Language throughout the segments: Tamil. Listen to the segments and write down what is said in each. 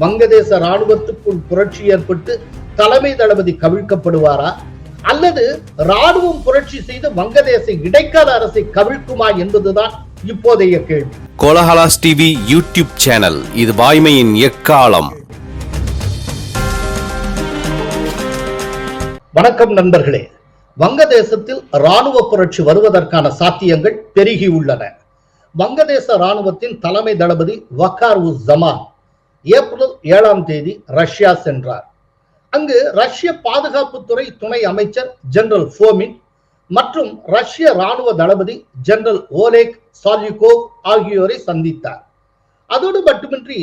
வங்கதேச ராணுவத்துக்குள் புரட்சி ஏற்பட்டு தலைமை தளபதி கவிழ்க்கப்படுவாரா? அல்லது ராணுவம் புரட்சி செய்து வங்கதேச இடைக்கால அரசை கவிழ்க்குமா என்பதுதான் இப்போதைய கேள்வி. கோலஹலாஸ் டிவி யூடியூப் சேனல் இது வாய்மையின் எக்காலம். வணக்கம் நண்பர்களே. வங்கதேசத்தில் ராணுவ புரட்சி வருவதற்கான சாத்தியங்கள் பெருகி உள்ளன. வங்கதேச ராணுவத்தின் தலைமை தளபதி வக்கார் உஸ் ஜமான் ஏப்ரல் ஏழாம் தேதி ரஷ்யா சென்றார். அங்கு ரஷ்ய பாதுகாப்புத்துறை துணை அமைச்சர் ஜெனரல் ஃபோமின் மற்றும் ரஷ்ய ராணுவ தளபதி ஜெனரல் ஓலேக் சால்யுகோவ் ஆகியோரை சந்தித்தார். அதோடு மட்டுமின்றி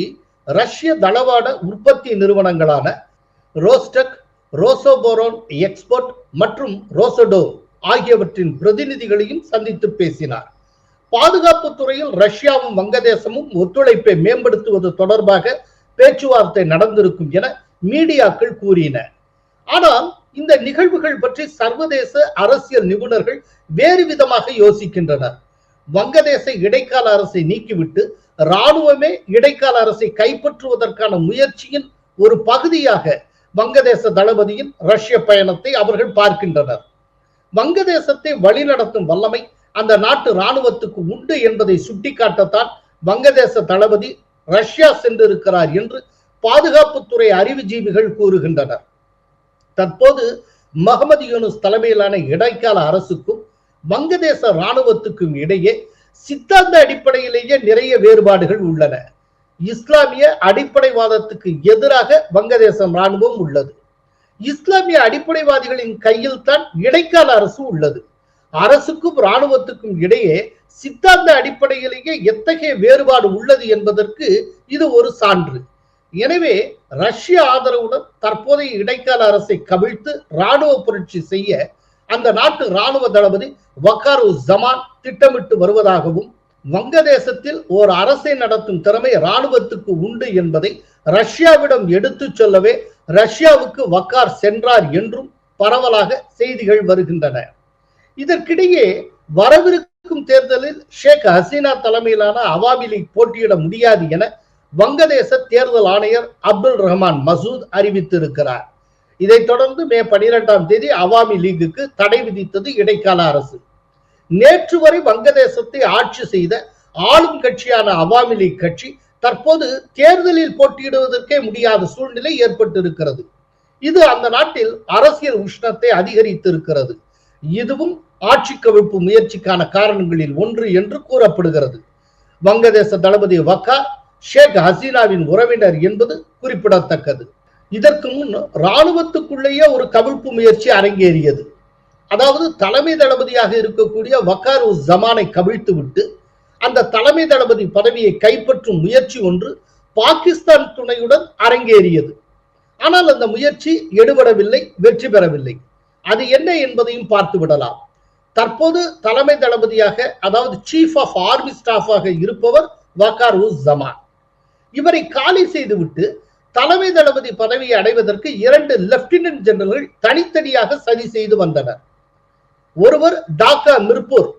ரஷ்ய தளவாட உற்பத்தி நிறுவனங்களான ரோஸ்டக் ரோசோபோரோன் எக்ஸ்போர்ட் மற்றும் ரோசடோ ஆகியவற்றின் பிரதிநிதிகளையும் சந்தித்து பேசினார். பாதுகாப்பு துறையில் ரஷ்யாவும் வங்கதேசமும் ஒத்துழைப்பை மேம்படுத்துவது தொடர்பாக பேச்சுவார்த்தை நடந்திருக்கும் என மீடியாக்கள் கூறின. ஆனால் இந்த நிகழ்வுகள் பற்றி சர்வதேச அரசியல் நிபுணர்கள் வேறு விதமாக யோசிக்கின்றனர். வங்கதேச இடைக்கால அரசை நீக்கிவிட்டு ராணுவமே இடைக்கால அரசை கைப்பற்றுவதற்கான முயற்சியின் ஒரு பகுதியாக வங்கதேச தளபதியின் ரஷ்ய பயணத்தை அவர்கள் பார்க்கின்றனர். வங்கதேசத்தை வழிநடத்தும் வல்லமை அந்த நாட்டு ராணுவத்துக்கு உண்டு என்பதை சுட்டிக்காட்டத்தான் வங்கதேச தளபதி ரஷ்யா சென்றிருக்கிறார் என்று பாதுகாப்புத்துறை அறிவுஜீவிகள் கூறுகின்றனர். தற்போது மஹமது யூனுஸ் தலைமையிலான இடைக்கால அரசுக்கும் வங்கதேச ராணுவத்துக்கும் இடையே சித்தாந்த அடிப்படையிலேயே நிறைய வேறுபாடுகள் உள்ளன. இஸ்லாமிய அடிப்படைவாதத்துக்கு எதிராக வங்கதேசம் இராணுவம் உள்ளது. இஸ்லாமிய அடிப்படைவாதிகளின் கையில் தான் இடைக்கால அரசு உள்ளது. அரசுக்கும் இராணுவத்துக்கும் இடையே சித்தாந்த அடிப்படையிலேயே எத்தகைய வேறுபாடு உள்ளது என்பதற்கு இது ஒரு சான்று. எனவே ரஷ்ய ஆதரவுடன் தற்போதைய இடைக்கால அரசை கவிழ்த்து ராணுவ புரட்சி செய்ய அந்த நாட்டு ராணுவ தளபதி வக்காரு ஜமான் திட்டமிட்டு வருவதாகவும் வங்கதேசத்தில் ஓர் அரசை நடத்தும் திறமை ராணுவத்துக்கு உண்டு என்பதை ரஷ்யாவிடம் எடுத்து சொல்லவே ரஷ்யாவுக்கு வக்கார் சென்றார் என்றும் பரவலாக செய்திகள் வருகின்றன. இதற்கிடையே வரவிருக்கும் தேர்தலில் ஷேக் ஹசீனா தலைமையிலான அவாமி லீக் போட்டியிட முடியாது என வங்கதேச தேர்தல் ஆணையர் அப்துல் ரஹ்மான் மசூத் அறிவித்திருக்கிறார். இதைத் தொடர்ந்து மே பனிரெண்டாம் தேதி அவாமி லீகுக்கு தடை விதித்தது இடைக்கால அரசு. நேற்று வரை வங்கதேசத்தை ஆட்சி செய்த ஆளும் கட்சியான அவாமி லீக் கட்சி தற்போது தேர்தலில் போட்டியிடுவதற்கே முடியாத சூழ்நிலை ஏற்பட்டிருக்கிறது. இது அந்த நாட்டில் அரசியல் உஷ்ணத்தை அதிகரித்திருக்கிறது. இதுவும் ஆட்சி கவிழ்ப்பு முயற்சிக்கான காரணங்களில் ஒன்று என்று கூறப்படுகிறது. வங்கதேச தளபதி வக்கா ஷேக் ஹசீனாவின் உறவினர் என்பது குறிப்பிடத்தக்கது. இதற்கு முன் இராணுவத்துக்குள்ளேயே ஒரு கவிழ்ப்பு முயற்சி அரங்கேறியது. அதாவது தலைமை தளபதியாக இருக்கக்கூடிய வக்கார் உஸ் ஜமானை கவிழ்த்து விட்டு அந்த தலைமை தளபதி பதவியை கைப்பற்றும் முயற்சி ஒன்று பாகிஸ்தான் துணையுடன் அரங்கேறியது. ஆனால் அந்த முயற்சி எடுபடவில்லை வெற்றி பெறவில்லை. அது என்ன என்பதையும் பார்த்து விடலாம். தற்போது தலைமை தளபதியாக அதாவது சீஃப் ஆஃப் ஆர்மி ஸ்டாஃபாக இருப்பவர் வக்கார் உஸ் ஜமான். இவரை காலி செய்துவிட்டு தலைமை தளபதி பதவியை அடைவதற்கு இரண்டு லெப்டினன்ட் ஜெனரல்கள் தனித்தனியாக சதி செய்து வந்தனர். ஒருவர் டாக்கா மிர்பூர்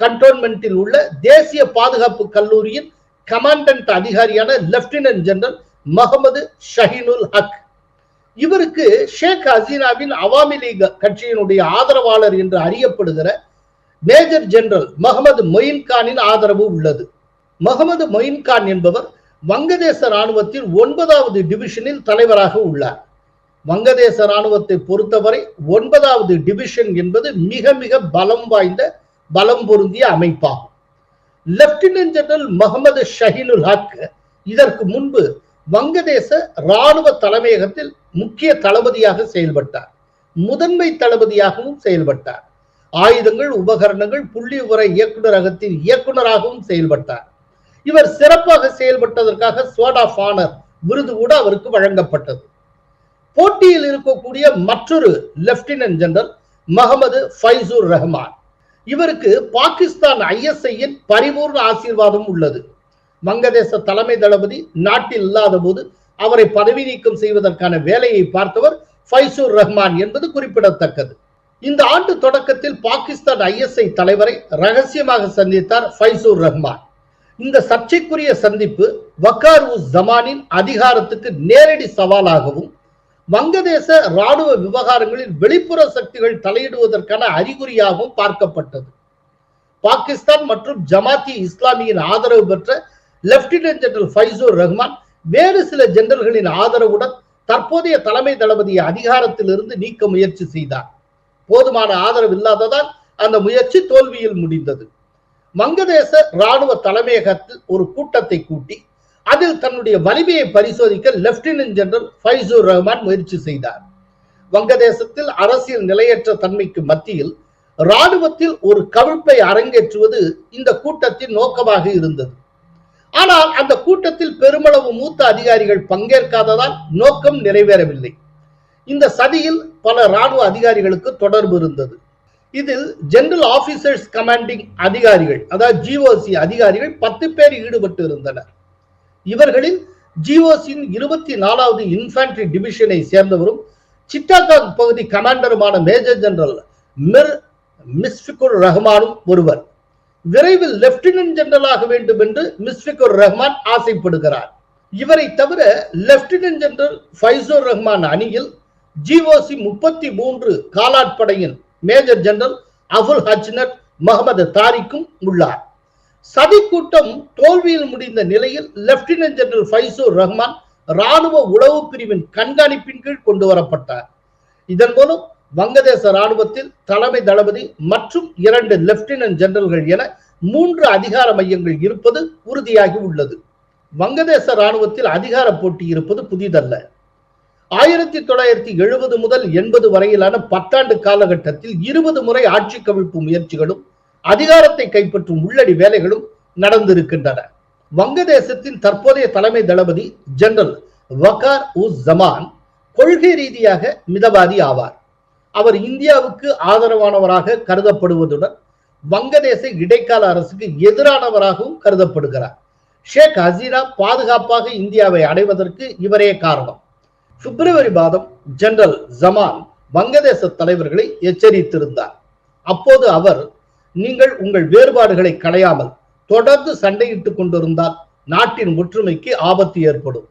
கண்டோன்மெண்டில் உள்ள தேசிய பாதுகாப்பு கல்லூரியின் கமாண்டன்ட் அதிகாரியான லெப்டினன்ட் ஜெனரல் முகமது ஷஹீனுல் ஹக். இவருக்கு ஷேக் ஹசீனாவின் அவாமி லீக் கட்சியினுடைய ஆதரவாளர் என்று அறியப்படுகிற மேஜர் ஜெனரல் முகமது மொயின் கானின் ஆதரவு உள்ளது. முகமது மொயின் கான் என்பவர் வங்கதேச ராணுவத்தில் ஒன்பதாவது டிவிஷனில் தலைவராக உள்ளார். வங்கதேச ராணுவத்தை பொறுத்தவரை ஒன்பதாவது டிவிஷன் என்பது மிக மிக பலம் வாய்ந்த பலம் பொருந்திய அமைப்பாகும். லெப்டினன்ட் ஜெனரல் முகமது ஷஹீனுல் ஹக் இதற்கு முன்பு வங்கதேச ராணுவ தலைமையகத்தில் முக்கிய தளபதியாக செயல்பட்டார். முதன்மை தளபதியாகவும் செயல்பட்டார். ஆயுதங்கள் உபகரணங்கள் புள்ளி உர இயக்குநரகத்தின் இயக்குநராகவும் செயல்பட்டார். இவர் சிறப்பாக செயல்பட்டதற்காக ஸ்வாட் ஆஃப் ஆனர் விருது கூட அவருக்கு வழங்கப்பட்டது. போட்டியில் இருக்கக்கூடிய மற்றொரு லெப்டினன்ட் ஜெனரல் மஹமது ஃபைசூர் ரஹ்மான். இவருக்கு பாகிஸ்தான் ஐஎஸ்ஐயின் பரிபூர்ண ஆசீர்வாதம் உள்ளது. வங்கதேச தலைமை தளபதி நாட்டில் இல்லாத போது அவரை பதவி நீக்கம் செய்வதற்கான வேலையை பார்த்தவர் ஃபைசூர் ரஹ்மான் என்பது குறிப்பிடத்தக்கது. இந்த ஆண்டு தொடக்கத்தில் பாகிஸ்தான் ஐஎஸ்ஐ தலைவரை ரகசியமாக சந்தித்தார் ஃபைசூர் ரஹ்மான். இந்த சர்ச்சைக்குரிய சந்திப்பு வக்கார் உஸ் ஜமானின் அதிகாரத்துக்கு நேரடி சவாலாகவும் வங்கதேச ராணுவ விவகாரங்களில் வெளிப்புற சக்திகள் தலையிடுவதற்கான அறிகுறியாகவும் பார்க்கப்பட்டது. பாகிஸ்தான் மற்றும் ஜமாத்தி இஸ்லாமியின் ஆதரவு பெற்ற லெப்டினன்ட் ஜெனரல் ஃபைசூர் ரஹ்மான் வேறு சில ஜெனரல்களின் ஆதரவுடன் தற்போதைய தலைமை தளபதியை அதிகாரத்திலிருந்து நீக்க முயற்சி செய்தார். போதுமான ஆதரவு இல்லாததால் அந்த முயற்சி தோல்வியில் முடிந்தது. வங்கதேச ராணுவ தலைமையகத்தில் ஒரு கூட்டத்தை கூட்டி அதில் தன்னுடைய வலிமையை பரிசோதிக்க லெப்டினன்ட் ஜெனரல் ஃபைசூர் ரஹ்மான் முயற்சி செய்தார். வங்கதேசத்தில் அரசியல் நிலையற்ற தன்மைக்கு மத்தியில் ராணுவத்தில் ஒரு கவிழ்ப்பை அரங்கேற்றுவது இந்த கூட்டத்தின் நோக்கமாக இருந்தது. ஆனால் அந்த கூட்டத்தில் பெருமளவு மூத்த அதிகாரிகள் பங்கேற்காததால் நோக்கம் நிறைவேறவில்லை. இந்த சதியில் பல ராணுவ அதிகாரிகளுக்கு தொடர்பு இருந்தது. இதில் ஜெனரல் ஆபீசர்ஸ் கமாண்டிங் அதிகாரிகள் அதாவது ஜிஓசி அதிகாரிகள் பத்து பேர் ஈடுபட்டு இருந்தனர். இவர்களில் ஜிஓசியின் இருபத்தி நாலாவது இன்ஃபேண்ட்ரி டிவிஷனை சேர்ந்தவரும் சிட்டாகாங் பகுதி கமாண்டருமான மேஜர் ஜெனரல் மிர் மிஸ்பிகுர் ரஹ்மானும் ஒருவர். விரைவில் லெப்டினன்ட் ஜெனரலாக வேண்டும் என்று மிஸ்ஃபிகுர் ரஹ்மான் ஆசைப்படுகிறார். இவரை தவிர லெப்டினன்ட் ஜெனரல் ஃபைசூர் ரஹ்மான் அணியில் ஜிஓசி முப்பத்தி மூன்று காலாட்படையின் மேஜர் ஜெனரல் அபுல் ஹஜ்னத் முகமது தாரிக்கும் உள்ளார். சதி கூட்டம் தோல்வியில் முடிந்த நிலையில் லெப்டினன்ட் ஜெனரல் ஃபைசூர் ரஹ்மான் ராணுவ உளவு பிரிவின் கண்காணிப்பின் கீழ் கொண்டு வரப்பட்டார். இதன் மூலம் வங்கதேச ராணுவத்தில் தலைமை தளபதி மற்றும் இரண்டு லெப்டினன்ட் ஜெனரல்கள் என மூன்று அதிகார மையங்கள் இருப்பது உறுதியாகி உள்ளது. வங்கதேச ராணுவத்தில் அதிகார போட்டி இருப்பது புதிதல்ல. ஆயிரத்தி தொள்ளாயிரத்தி எழுபது முதல் எண்பது வரையிலான பத்தாண்டு காலகட்டத்தில் இருபது முறை ஆட்சி கவிழ்ப்பு முயற்சிகளும் அதிகாரத்தை கைப்பற்றும் உள்ளடி வேலைகளும் நடந்திருக்கின்றன. வங்கதேசத்தின் தற்போதைய தலைமை தளபதி ஜெனரல் வகார் உஸ் ஜமான் கொள்கை ரீதியாக மிதவாதி ஆவார். அவர் இந்தியாவுக்கு ஆதரவானவராக கருதப்படுவதுடன் வங்கதேச இடைக்கால அரசுக்கு எதிரானவராகவும் கருதப்படுகிறார். ஷேக் ஹசீனா பாதுகாப்பாக இந்தியாவை அடைவதற்கு இவரே காரணம். பிப்ரவரி மாதம் ஜெனரல் ஜமான் வங்கதேச தலைவர்களை எச்சரித்திருந்தார். அப்போது அவர் நீங்கள் உங்கள் வேறுபாடுகளை களையாமல் தொடர்ந்து சண்டையிட்டுக் கொண்டிருந்தால் நாட்டின் ஒற்றுமைக்கு ஆபத்து ஏற்படும்.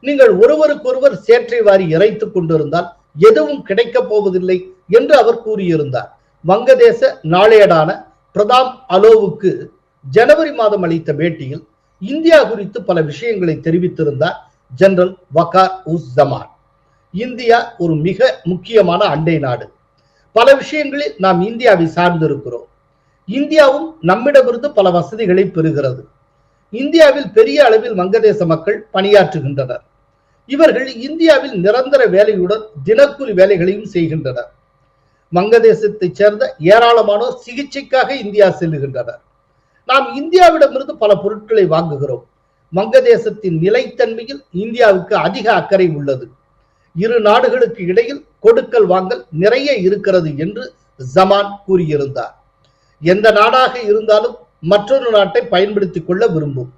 நீங்கள் ஒருவருக்கொருவர் சேற்றை வாரி இறைத்துக் கொண்டிருந்தால் எதுவும் கிடைக்கப் போவதில்லை என்று அவர் கூறியிருந்தார். வங்கதேச நாளேடான பிரதாம் அலோவுக்கு ஜனவரி மாதம் அளித்த பேட்டியில் இந்தியா குறித்து பல விஷயங்களை தெரிவித்திருந்தார் ஜெனரல் வகார் உஸ் ஜமான். இந்தியா ஒரு மிக முக்கியமான அண்டை நாடு. பல விஷயங்களில் நாம் இந்தியாவை சார்ந்திருக்கிறோம். இந்தியாவும் நம்மிடமிருந்து பல வசதிகளை பெறுகிறது. இந்தியாவில் பெரிய அளவில் வங்கதேச மக்கள் பணியாற்றுகின்றனர். இவர்கள் இந்தியாவில் நிரந்தர வேலையுடன் தினக்கூலி வேலைகளையும் செய்கின்றனர். வங்கதேசத்தைச் சேர்ந்த ஏராளமானோர் சிகிச்சைக்காக இந்தியா செல்லுகின்றனர். நாம் இந்தியாவிடமிருந்து பல பொருட்களை வாங்குகிறோம். வங்கதேசத்தின் நிலைத்தன்மையில் இந்தியாவுக்கு அதிக அக்கறை உள்ளது. இரு நாடுகளுக்கு இடையில் கொடுக்கல் வாங்கல் நிறைய இருக்கிறது என்று ஜமான் கூறியிருந்தார். எந்த நாடாக இருந்தாலும் மற்றொரு நாட்டை பயன்படுத்திக் கொள்ள விரும்பும்.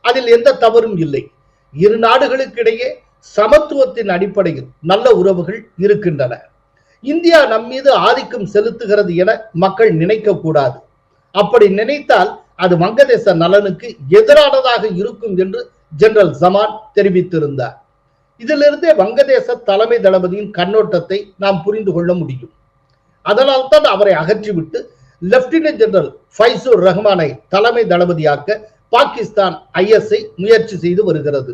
அதில் எந்த தவறும் இல்லை. இரு நாடுகளுக்கு இடையே சமத்துவத்தின் அடிப்படையில் நல்ல உறவுகள் இருக்கின்றன. இந்தியா நம் மீது ஆதிக்கம் செலுத்துகிறது என மக்கள் நினைக்க கூடாது அப்படி நினைத்தால் அது வங்கதேச நலனுக்கு எதிரானதாக இருக்கும் என்று ஜெனரல் ஜமான் தெரிவித்திருந்தார். இதிலிருந்தே வங்கதேச தலைமை தளபதியின் கண்ணோட்டத்தை நாம் புரிந்து கொள்ள முடியும். அதனால் தான் அவரை அகற்றிவிட்டு லெப்டினன்ட் ஜெனரல் ஃபைசூர் ரஹ்மானை தலைமை தளபதியாக்க பாகிஸ்தான் ஐஎஸ்ஐ முயற்சி செய்து வருகிறது.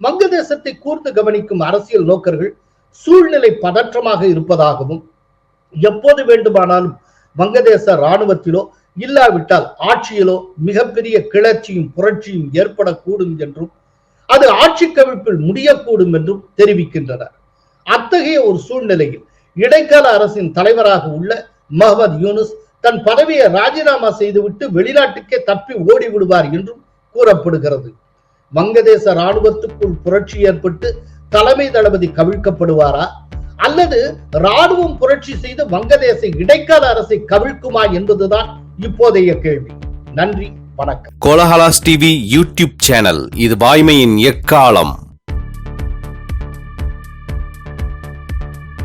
வங்கதேசத்தை கூர்ந்து கவனிக்கும் அரசியல் நோக்கர்கள் சூழ்நிலை பதற்றமாக இருப்பதாகவும் எப்போது வேண்டுமானாலும் வங்கதேச ராணுவத்திலோ இல்லாவிட்டால் ஆட்சியிலோ மிகப்பெரிய கிளர்ச்சியும் புரட்சியும் ஏற்படக்கூடும் என்றும் அது ஆட்சி கவிழ்ப்பில் முடியக்கூடும் என்றும் தெரிவிக்கின்றனர். அத்தகைய ஒரு சூழ்நிலையில் இடைக்கால அரசின் தலைவராக உள்ள மஹமத் யூனுஸ் தன் பதவியை ராஜினாமா செய்துவிட்டு வெளிநாட்டுக்கே தப்பி ஓடி விடுவார் என்றும் கூறப்படுகிறது. வங்கதேச ராணுவத்துக்குள் புரட்சி ஏற்பட்டு தலைமை தளபதி கவிழ்க்கப்படுவாரா? அல்லது ராணுவம் புரட்சி செய்து வங்கதேச இடைக்கால அரசை கவிழ்க்குமா என்பதுதான் இப்போதைய கேள்வி. நன்றி வணக்கம். கோலஹலாஸ் டிவி யூடியூப் சேனல் இது வாய்மையின் எக்காலம்.